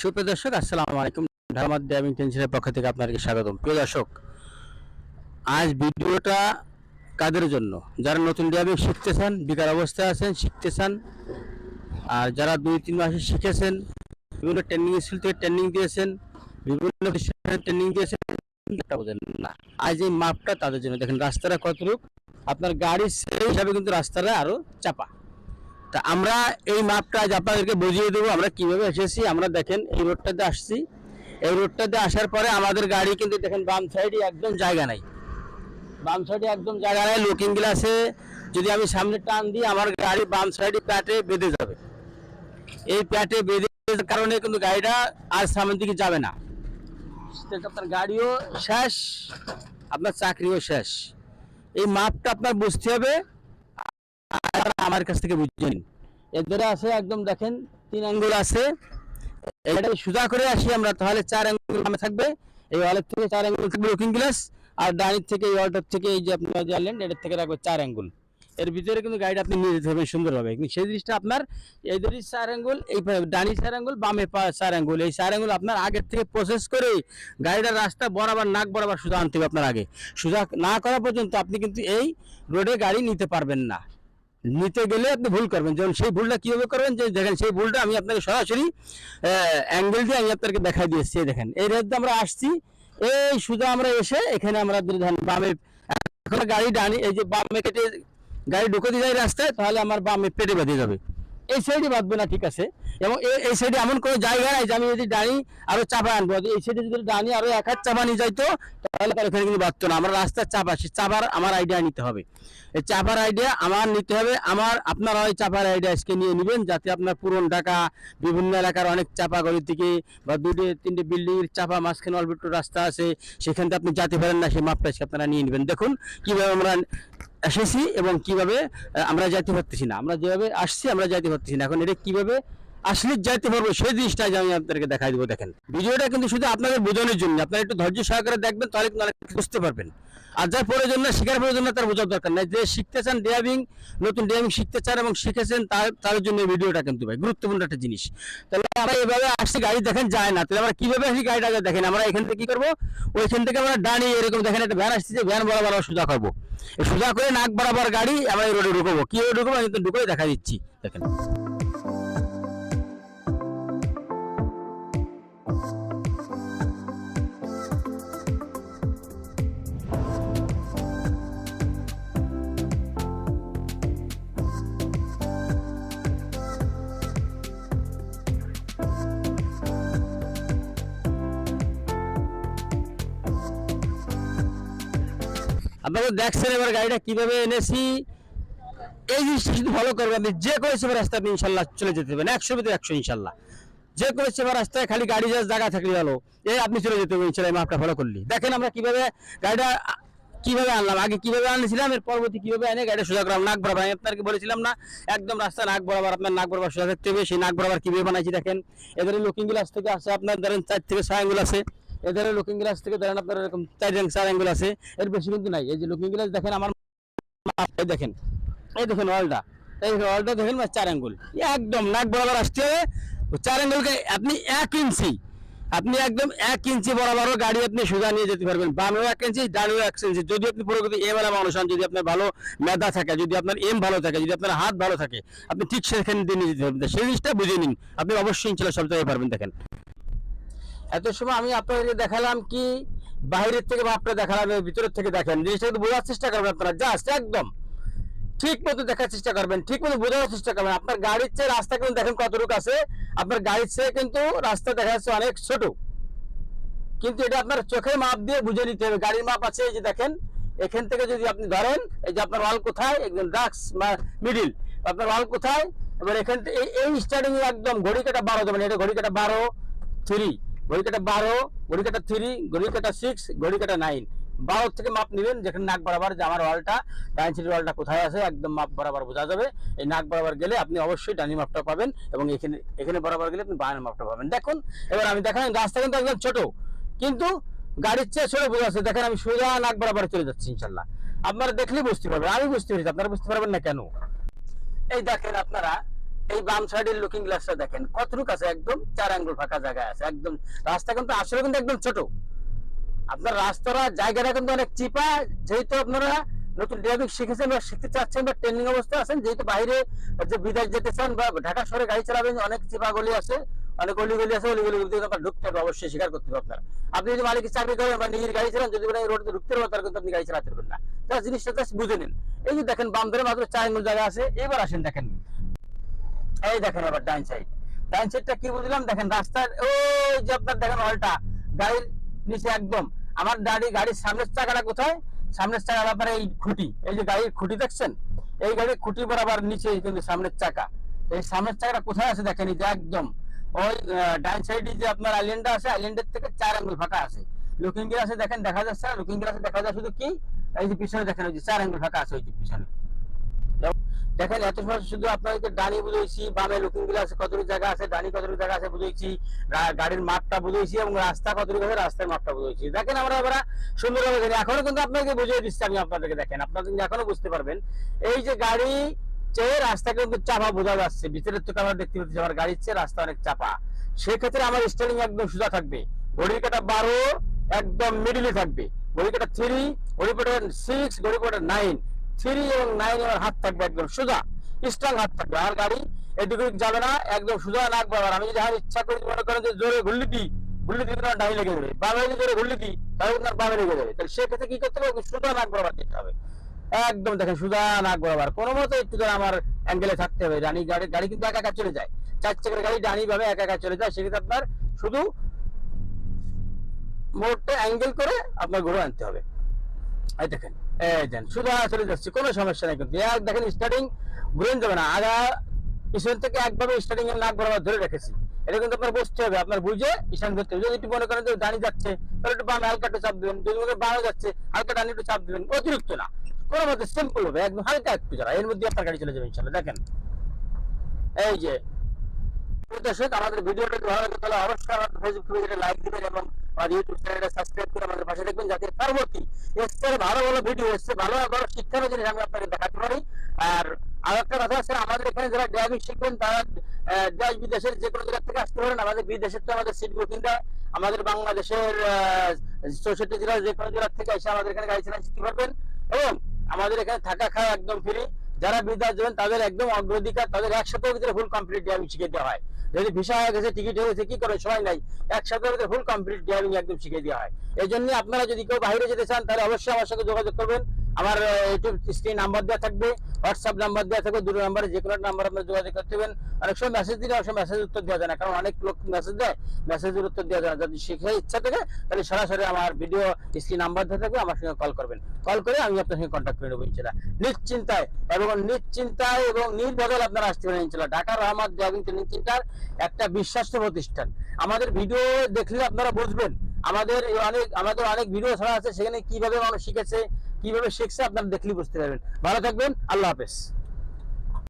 সুপ্রিয় দর্শক, আসসালামু আলাইকুম। ঢালমাদ ড্রাইভিং টেনশনের পক্ষ থেকে আপনাদেরকে স্বাগতম। প্রিয় দর্শক, আজ ভিডিওটা কাদের জন্য? যারা নতুন ড্রাইভিং শিখতে চান, বেকার অবস্থায় আছেন, শিখতে চান, আর যারা দুই তিন মাসে শিখেছেন, বিভিন্ন ট্রেনিং স্কুল থেকে ট্রেনিং দিয়েছেন, বিভিন্ন ট্রেনিং দিয়েছেন না। আজ এই মাপটা তাদের জন্য, দেখেন রাস্তাটা কতটুক আপনার গাড়ি সেই হিসাবে কিন্তু রাস্তাটা আরও চাপা। তা আমরা এই মাপটা আজ আপনাদেরকে বুঝিয়ে দেবো, আমরা কীভাবে এসেছি। আমরা দেখেন, এই রোডটাতে আসছি। এই রোডটাতে আসার পরে আমাদের গাড়ি কিন্তু দেখেন বাম সাইডে একদম জায়গা নাই। বাম সাইডে একদম জায়গা নাই লুকিং গ্লাসে যদি আমি সামনে টান দিই, আমার গাড়ি বাম সাইডে প্যাটে বেঁধে যাবে। এই প্যাটে বেঁধে কারণে কিন্তু গাড়িটা আর সামনের দিকে যাবে না। আপনার গাড়িও শেষ, আপনার চাকরিও শেষ। এই মাপটা আপনার বুঝতে হবে আমার কাছ থেকে বুঝে নিন। এদের আছে একদম দেখেন, তিন আঙ্গুল আছে। এটা সোজা করে আসি আমরা, তাহলে চার আঙ্গুল নামে থাকবে। এই ওয়ালের থেকে চার আঙ্গুল থাকবে লুকিং গ্লাস আর ডানির থেকে, এই ওয়ালটার থেকে এই যে আপনি জানলেন, এটার থেকে রাখবে চার আঙ্গুল। এর ভিতরে কিন্তু গাড়িটা আপনি নিয়ে যেতে হবে সুন্দরভাবে। কিন্তু সেই জিনিসটা আপনার এই ধরি চার আঙ্গুল এই ডানি চার আঙ্গুল বামে চার আঙ্গুল এই চার আঙ্গুল আপনার আগের থেকে প্রসেস করে গাড়িটার রাস্তা বরাবর, নাক বরাবর সোজা আনতে হবে আপনার আগে। সোজা না করা পর্যন্ত আপনি কিন্তু এই রোডে গাড়ি নিতে পারবেন না। নিতে গেলে আপনি ভুল করবেন। যেমন সেই ভুলটা কীভাবে করবেন? যে দেখেন সেই ভুলটা আমি আপনাকে সরাসরি অ্যাঙ্গেল দিয়ে আমি আপনাকে দেখাই দিয়েছি দেখেন, এই রেট আমরা আসছি। এই সুদা আমরা এসে এখানে আমরা দেখেন বামে, এখন গাড়ি ডানি, এই যে বামে কেটে গাড়ি ঢুকে দিয়ে যায় রাস্তায়, তাহলে আমার বামে পেটে বেঁধে যাবে। এই সাইডে বাঁধবে না, ঠিক আছে? এবং এই- সাইডে এমন কোনো জায়গা নাই যে আমি যদি ডানি আরও চাপা আনব। এই সাইডে যদি ডানি আরও এক হাত চাপা নিয়ে যাইতো, তাহলে তার এখানে কিন্তু বাঁধতো না। আমার রাস্তার চাপা, সে চাপার আমার আইডিয়া নিতে হবে। এই চাপার আইডিয়া আমার নিতে হবে। আমার আপনারা ওই চাপার আইডিয়া আজকে নিয়ে নেবেন, যাতে আপনার পুরন ঢাকা, বিভিন্ন এলাকার অনেক চাপা গলি থেকে বা দুটো তিনটে বিল্ডিং এর চাপা, মাঝখানে অল্প একটু রাস্তা আছে, সেখান থেকে আপনি যেতে পারেন না, সেই মাপটা আজকে আপনারা নিয়ে নেবেন। দেখুন, কীভাবে আমরা এসেছি এবং কীভাবে আমরা যাইতে পারতেছি না। আমরা যেভাবে আসছি, আমরা যাইতে পারতেছি না। এখন এটা কীভাবে আসলে যাইতে পারব, সেই জিনিসটা আমি আপনাদেরকে দেখাই দেবো, দেখেন। ভিডিওটা কিন্তু শুধু আপনাদের বোঝানোর জন্য, আপনারা একটু ধৈর্য সহকারে দেখবেন, তাহলে কিন্তু অনেক বুঝতে পারবেন। আর যার প্রয়োজন না, শেখার প্রয়োজন না, তার বোঝার দরকার নাই। যে শিখতে চান ড্রাইভিং, নতুন ড্রাইভিং শিখতে চান এবং শিখেছেন, তার তার জন্য ভিডিওটা কিন্তু ভাই গুরুত্বপূর্ণ একটা জিনিস। তাহলে আমরা এভাবে আসছি, গাড়ি দেখেন যায় না। তাহলে আমরা কীভাবে আসি গাড়িটা দেখেন, আমরা এখান থেকে কী করব? ওইখান থেকে আমরা ডানি এরকম দেখেন একটা ভ্যান আসছে, যে ভ্যান বরাবর সোজা করব সোজা করে নাক বরাবর গাড়ি আমরা এই রোডে ঢুকবো। কি রোডে ঢুকবো? আমি কিন্তু ঢুকে দেখা দিচ্ছি, দেখেন। আপনারা দেখছেন এবার গাড়িটা কীভাবে এনেছি। এই জিনিসটা শুধু ফলো করবেন, আপনি যে করে সেবার রাস্তায় আপনি ইনশাল্লাহ চলে যেতে পারবেন। একশো ভিতরে একশো ইনশাল্লাহ। যে করে সেবার রাস্তায় খালি গাড়ি যাওয়ার জায়গা থাকলে ভালো। এই আপনি চলে যেতে পারবেন, ইনশাল্লাহ মাপটা ফলো করলি। দেখেন আমরা কীভাবে গাড়িটা, কীভাবে আনলাম। আগে কীভাবে আনছিলাম, এর পরবর্তী কীভাবে এনে গাড়িটা সোজা করলাম নাক বরাবর, আমি আপনাকে বলেছিলাম না, একদম রাস্তা নাক বরাবর, আপনার নাক বরাবর সোজা থাকতে হবে। সেই নাক বরাবর কীভাবে বানাইছি দেখেন। এদের লুকিং গ্লাস থেকে আছে আপনার ধরেন চার থেকে ছয় আঙ্গুল আছে। এদের লুকিং গ্লাস থেকে ধরেন আপনার এরকম চার চার আঙ্গুল আছে, এর বেশি কিন্তু নাই। এই যে লুকিং গ্লাস দেখেন, আমার দেখেন। এই দেখেন ওয়ালটা এই ওয়ালটা দেখেন চার আঙ্গুল একদম নাক বরাবর ও চার আঙ্গুলকে আপনি এক ইঞ্চি আপনি একদম এক ইঞ্চি বরাবরও গাড়ি আপনি সোজা নিয়ে যেতে পারবেন। বামেও এক ইঞ্চি ডানেও এক ইঞ্চি যদি আপনি পুরোপুরি এম এলা মানুষ হন, যদি আপনার ভালো মেধা থাকে, যদি আপনার এম ভালো থাকে, যদি আপনার হাত ভালো থাকে, আপনি ঠিক সেখানে দিয়ে নিয়ে যেতে পারবেন। সেই জিনিসটা বুঝে নিন। আপনি অবশ্যই ইনশাল্লাহ সব জায়গায় পারবেন, দেখেন। এত সময় আমি আপনাদেরকে দেখালাম কি বাইরের থেকে বা মাপটা দেখালাম ভিতরের থেকে দেখেন। জিনিসটা কিন্তু বোঝার চেষ্টা করবেন আপনারা জাস্ট একদম। ঠিক মতো দেখার চেষ্টা করবেন, ঠিক মতো বোঝার চেষ্টা করবেন। আপনার গাড়ির চেয়ে রাস্তা কিন্তু দেখেন কতটুকু আছে। আপনার গাড়ির চেয়ে কিন্তু রাস্তা দেখা যাচ্ছে অনেক ছোট। কিন্তু এটা আপনার চোখের মাপ দিয়ে বুঝে নিতে হবে। গাড়ির মাপ আছে এই যে দেখেন, এখান থেকে যদি আপনি ধরেন, এই যে আপনার ওয়াল কোথায়? একদম ডাক্স মিডিল আপনার ওয়াল কোথায়? এবার এখান থেকে এই স্টার্টিং একদম ঘড়ি কাটা বারো দেবেন। এটা ঘড়ি কাটা বারো থ্রি ঘড়ি কাটা বারো ঘড়ি কাটা থ্রি ঘড়ি কাটা সিক্স ঘড়ি কাটা নাইন বারো থেকে মাপ নেবেন, যেখানে নাক বরাবর যে আমার ওয়ালটা, ডাইন সিটির ওয়ালটা কোথায় আছে, একদম মাপ বরাবর বোঝা যাবে। এই নাক বরাবর গেলে আপনি অবশ্যই ডানি মাপটা পাবেন এবং এখানে এখানে বরাবর গেলে আপনি বায়ানের মাপটা পাবেন। দেখুন, এবার আমি দেখালাম, রাস্তা কিন্তু একদম ছোট, কিন্তু গাড়ির চেয়ে ছোট বোঝা আছে দেখেন, আমি সোজা নাক বরাবর চলে যাচ্ছি, ইনশাল্লাহ। আপনারা দেখলেই বুঝতে পারবেন, আমি বুঝতে পেরেছি, আপনারা বুঝতে পারবেন না কেন? এই দেখেন আপনারা এই বাম সাইডের লুকিং গ্লাসটা দেখেন। কতটুকু আছে? একদম চার আঙ্গুল ফাঁকা জায়গা আছে। একদম রাস্তা কিন্তু আসলে কিন্তু একদম ছোট। আপনার রাস্তাটা, জায়গাটা কিন্তু অনেক চিপা। যেহেতু আপনারা নতুন ড্রাইভিং শিখেছেন বা শিখতে চাচ্ছেন বা ট্রেনিং অবস্থায় আছেন, যেহেতু বাইরে যে বিদেশ যেতে চান বা ঢাকা শহরে গাড়ি চালাবেন, অনেক চিপা গলি আছে, অনেক অলি গলি আছে আপনার ঢুকতে হবে, অবশ্যই স্বীকার করতে হবে আপনার। আপনি যদি মালিকের চাকরি করেন বা নিজের গাড়ি চালান, যদি রোডে ঢুকতে পারবেন কিন্তু আপনি গাড়ি চালাতে পারবেন না। জিনিসটা বুঝে নিন। এই যে দেখেন, বাম ধরে মাত্র চার জায়গা আছে। এবার আসেন, দেখেন। এই দেখেন আবার ডাইন সাইড ডাইন সাইডটা কি বুঝলাম দেখেন রাস্তার ওই যে আপনার দেখেন অলটা গাড়ির নিচে একদম। আমার গাড়ি গাড়ির সামনের চাকাটা কোথায়? সামনের চাকাটা আপনার এই খুঁটি। এই যে গাড়ির খুঁটি দেখছেন? এই গাড়ির খুঁটি বরাবর নিচে কিন্তু সামনের চাকা। এই সামনের চাকাটা কোথায় আছে দেখেন? যে একদম। ওই ডাইন সাইডে যে আপনার আইল্যান্ডটা আছে আইল্যান্ডের থেকে চার আঙ্গুল ফাঁকা আছে। লুকিং গ্লাসে দেখেন দেখা যাচ্ছে লুকিং গ্লাসে দেখা যায় শুধু কি? এই যে পিছনে দেখেন, ওই যে চার আঙ্গুল ফাঁকা আছে, ওই যে পিছনে। দেখেন, এত সময় শুধু আপনাদেরকে ডানি বুঝেছি বামে লুকিং গ্লাস কতটুকু জায়গা আছে ডানি কতটুকু জায়গা আছে বুঝেছি গাড়ির মাপটা বুঝেছি এবং রাস্তা কতটুকু আছে, রাস্তার মাপটা বুঝেছি দেখেন, আমরা এবার সুন্দরভাবে জানি এখনও কিন্তু আপনাকে বুঝিয়ে দিচ্ছি, আমি আপনাদেরকে দেখেন, আপনারা কিন্তু এখনও বুঝতে পারবেন। এই যে গাড়ি চেয়ে রাস্তা কিন্তু চাপা বোঝা যাচ্ছে, ভিতরের থেকে আমরা দেখতে পাচ্ছি, আমার গাড়ির চেয়ে রাস্তা অনেক চাপা। সেক্ষেত্রে আমার স্টারিং একদম সোজা থাকবে, ঘড়ির কাটা বারো, একদম মিডিলে থাকবে ঘড়ি কাটা থ্রি ঘড়ি কাটা সিক্স ঘড়ি কাটা নাইন থ্রি এবং নাইন আমার হাত থাকবে একদম সোজা। স্ট্রং হাত থাকবে। আর গাড়ি এদিকে যাবে না, একদম সোজা রাখব আর আমি যদি ইচ্ছা করি, মনে করেন যে জোরে ঘুরলি দিই ঘুরলি দিই তোমার ডাই লেগে যাবে। বামে যদি জোরে ঘুরলি দিই তাহলে তোমার বামে লেগে যাবে। তাহলে সেক্ষেত্রে কি করতে হবে? সোজা নাক বরাবর দিতে হবে। একদম দেখেন, সোজা নাক বরাবর কোনো মতো একটু আমার অ্যাঙ্গেলে থাকতে হবে। ডানি গাড়ি গাড়ি কিন্তু একা একা চলে যায়। চার চাকার গাড়ি ডানি ভাবে একা একা চলে যায়। সেক্ষেত্রে আপনার শুধু মোড়টা অ্যাঙ্গেল করে আপনার ঘুরে আনতে হবে। এই দেখেন, এই দেন শুধু চলে যাচ্ছে, কোনো সমস্যা নেই কিন্তু। দেখেন স্টার্টিং ঘুরে যাবে না। আগা পিছন থেকে একভাবে স্টার্টিং এর নাক বরাবর ধরে রেখেছি। এটা কিন্তু আপনার বুঝতে হবে, আপনার বুঝে স্টার্টিং করতে হবে। যদি একটু মনে করেন যে দাঁড়িয়ে যাচ্ছে, তাহলে একটু বামে হালকা একটু চাপ দেবেন। যদি মনে বামে যাচ্ছে, হালকা ডানি একটু চাপ দেবেন, অতিরিক্ত না। কোনো মতে সিম্পল হবে, একদম হালকা একটু যারা এর মধ্যে আপনার গাড়ি চলে যাবে ইনশাল্লাহ দেখেন, এই যে দর্শক আমাদের ভিডিওটা ভালো লাগে তাহলে অবশ্যই আমাদের ফেসবুক পেজে লাইক দিবেন এবং আমাদের ইউটিউব চ্যানেলটা সাবস্ক্রাইব করে আমাদের পাশে দেখবেন যাতে পরবর্তী এসছে ভালো ভালো ভিডিও এসছে ভালো ভালো শিক্ষার জিনিস আমি আপনাকে দেখাতে পারি। আর আর একটা কথা আছে, আমাদের এখানে যারা ড্রাইভিং শিখবেন তারা দেশ বিদেশের যে কোনো জায়গা থেকে আসতে পারেন। আমাদের বিদেশের তো আমাদের সিট বুকিং দেয়। আমাদের বাংলাদেশের চৌষট্টি জেলার যে কোনো জেলা থেকে এসে আমাদের এখানে গাড়ি চালানো শিখতে পারবেন। এবং আমাদের এখানে থাকা খাওয়া একদম ফ্রি যারা বিদ্যার্থী তাদের একদম অগ্রাধিকার, তাদের এক সপ্তাহের ভিতরে ফুল কমপ্লিট ড্রাইভিং শিখে দেওয়া হয়। যদি ভিসা হয়ে গেছে টিকিট হয়ে গেছে, কি করে সময় নাই। একসাথে সপ্তাহের ফুল কমপ্লিট ড্রাইভিং একদম শিখে দেওয়া হয়। এই জন্য আপনারা যদি কেউ বাইরে যেতে চান, তাহলে অবশ্যই আমার সঙ্গে যোগাযোগ করবেন। আমার ইউটিউব স্ক্রিন নাম্বার দেওয়া থাকবে হোয়াটসঅ্যাপ নাম্বার দেওয়া থাকবে দুটো নাম্বারে যে কোনো নাম্বার আপনার যোগাযোগ করতে পারবেন। অনেক সময় মেসেজ দিলে অনেক সময় মেসেজ উত্তর দেওয়া যায় না, কারণ অনেক লোক মেসেজ দেয় মেসেজের উত্তর দেওয়া যায় না। যদি শিখে ইচ্ছা থাকে, তাহলে সরাসরি আমার ভিডিও স্ক্রিন নাম্বার দেওয়া থাকবে, আমার সঙ্গে কল করবেন। কল করে আমি আপনার সঙ্গে কন্ট্যাক্ট করে নেব ইনশাল্লাহ নিশ্চিন্তায় এবং নিশ্চিন্তায় এবং নির্বদল আপনারা আসতে পারেন ইনশাল্লাহ ঢাকার রহমত ড্রাইভিং ট্রেনিং সেন্টার একটা বিশ্বাস্ত প্রতিষ্ঠান। আমাদের ভিডিও দেখলে আপনারা বুঝবেন, আমাদের অনেক আমাদের অনেক ভিডিও ছাড়া আছে, সেখানে কীভাবে মানুষ শিখেছে কীভাবে শিখছে আপনারা দেখলেই বুঝতে পারবেন। ভালো থাকবেন আল্লাহ হাফেজ।